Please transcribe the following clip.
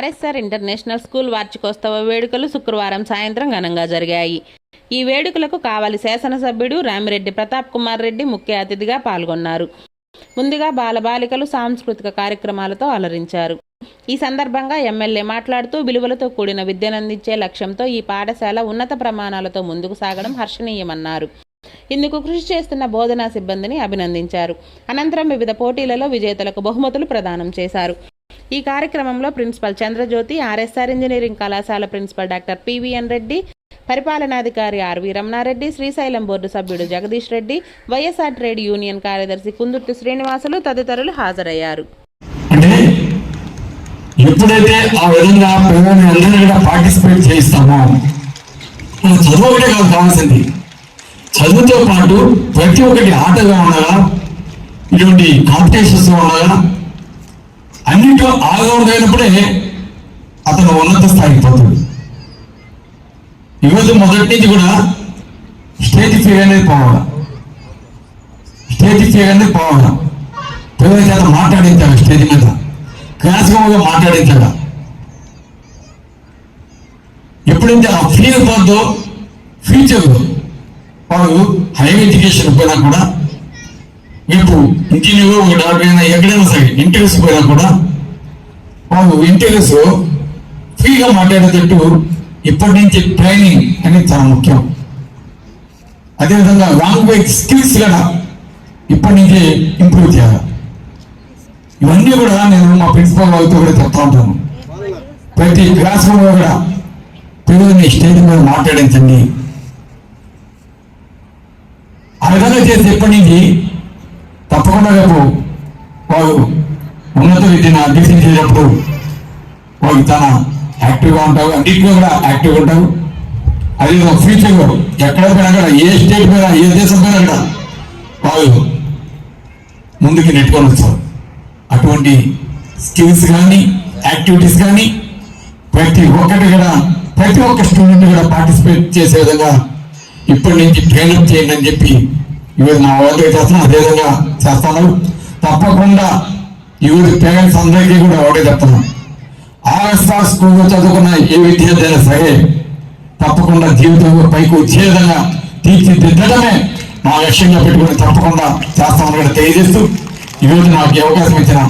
RSR international school వార్షికోత్సవ వేడుకలు శుక్రవారం సాయంత్రం ఘనంగా జరిగాయి. ఈ వేడుకలకు కావలి శాసనసభ్యుడు రామిరెడ్డి ప్రతాప్ కుమార్ రెడ్డి ముఖ్య అతిథిగా పాల్గొన్నారు. ముందుగా బాలబాలికలు సాంస్కృతిక కార్యక్రమాలతో అలరించారు. ఈ సందర్భంగా ఎమ్మెల్యే మాట్లాడుతూ విలువలతో కూడిన విద్యనందించే లక్ష్యంతో ఈ పాఠశాల ఉన్నత ప్రమాణాలతో ముందుకు సాగడం హర్షణీయమన్నారు. ఇందుకు కృషి చేస్తున్న బోధనా సిబ్బందిని అభినందించారు. అనంతరం వివిధ పోటీలలో విజేతలకు బహుమతులు ప్రదానం చేశారు. ఈ కార్యక్రమంలో ప్రిన్సిపల్ చంద్రజ్యోతి ఆర్ఎస్ఆర్ ఇంజనీరింగ్ కళాశాల ప్రిన్సిపల్ డాక్టర్ పివిఎన్ రెడ్డి పరిపాలనాధికారి ఆర్వి రమణారెడ్డి శ్రీశైలం బోర్డు సభ్యుడు Jagadish Reddy YSR trade union కార్యదర్శి కుందుర్తి శ్రీనివాసులు తదితరులు హాజరయ్యారు. ఎప్పుడైతే ఆ విధంగా పిల్లల్ని అందరినీ కూడా పార్టిసిపేట్ చేయిస్తామో మన చదువు ఒకటే కాదు కావాల్సింది. చదువుతో పాటు ప్రతి ఒక్కటి ఆటగా ఉండగా ఇటువంటి కాంపిటీషన్స్ ఉండగా అన్నింటిలో ఆగవడమైనప్పుడే అతను ఉన్నత స్థాయికి పోతాడు. ఈరోజు మొదటి నుంచి కూడా స్టేజ్ ఫియర్ అనేది పోవడం స్టేజ్ ఫియర్ అనేది పోవడం పిల్లల చేత మాట్లాడించాడు స్టేజ్ మీద? క్లాస్ మాట్లాడించాడు ఎప్పుడైతే ఆ ఫీల్ పోద్దో ఫ్యూచర్ వాడు హైయర్ ఎడ్యుకేషన్ పోయినా కూడా ఇంటి నువ్వు ఒక డాక్టర్ అయినా ఎక్కడైనా సరే ఇంటర్వ్యూస్ పోయినా కూడా వాళ్ళు ఇంటర్వ్యూస్ ఫ్రీగా మాట్లాడేటట్టు ఇప్పటి నుంచి ట్రైనింగ్ అనేది చాలా ముఖ్యం. అదేవిధంగా లాంగ్వేజ్ స్కిల్స్ కూడా ఇప్పటి నుంచి ఇంప్రూవ్ చేయాలి. ఇవన్నీ కూడా నేను మా ప్రిన్సిపల్ వాళ్ళతో కూడా చెప్తా ఉంటాను. ప్రతి క్లాస్ రూమ్లో కూడా తెలుగుని స్టేజ్ మీద మాట్లాడించండి. ఆ విధంగా చేసి ఎప్పటి నుంచి తప్పకుండా రేపు వాడు ఉన్నత విద్యను అభ్యర్థన చేసేటప్పుడు వాడు తన యాక్టివ్గా ఉంటావు అన్నింటిలో కూడా యాక్టివ్గా ఉంటారు అది ఫ్యూచర్లో ఎక్కడ పోయినా కూడా ఏ స్టేట్ మీద ఏ దేశం మీద కూడా వాళ్ళు ముందుకు నెట్టుకొని వచ్చారు అటువంటి స్కిల్స్ కానీ యాక్టివిటీస్ కానీ ప్రతి ఒక్కటి కూడా ప్రతి ఒక్క స్టూడెంట్ కూడా పార్టిసిపేట్ చేసే విధంగా ఇప్పటి నుంచి ట్రైనప్ చేయండి అని చెప్పి ఈరోజు మా వాళ్ళకి చేస్తున్నాం అదేవిధంగా చేస్తాను తప్పకుండా ఈరోజు పేరెంట్స్ అందరికీ కూడా ఒకటే చెప్తున్నాం. ఆర్ఎస్ఆర్ స్కూల్లో చదువుకున్న ఏ విద్యార్థి అయినా సరే తప్పకుండా జీవితంలో పైకి వచ్చే విధంగా తీర్చిదిద్దడమే మా లక్ష్యంగా పెట్టుకుని తప్పకుండా చేస్తామని కూడా తెలియజేస్తూ ఈరోజు నాకు అవకాశం ఇచ్చిన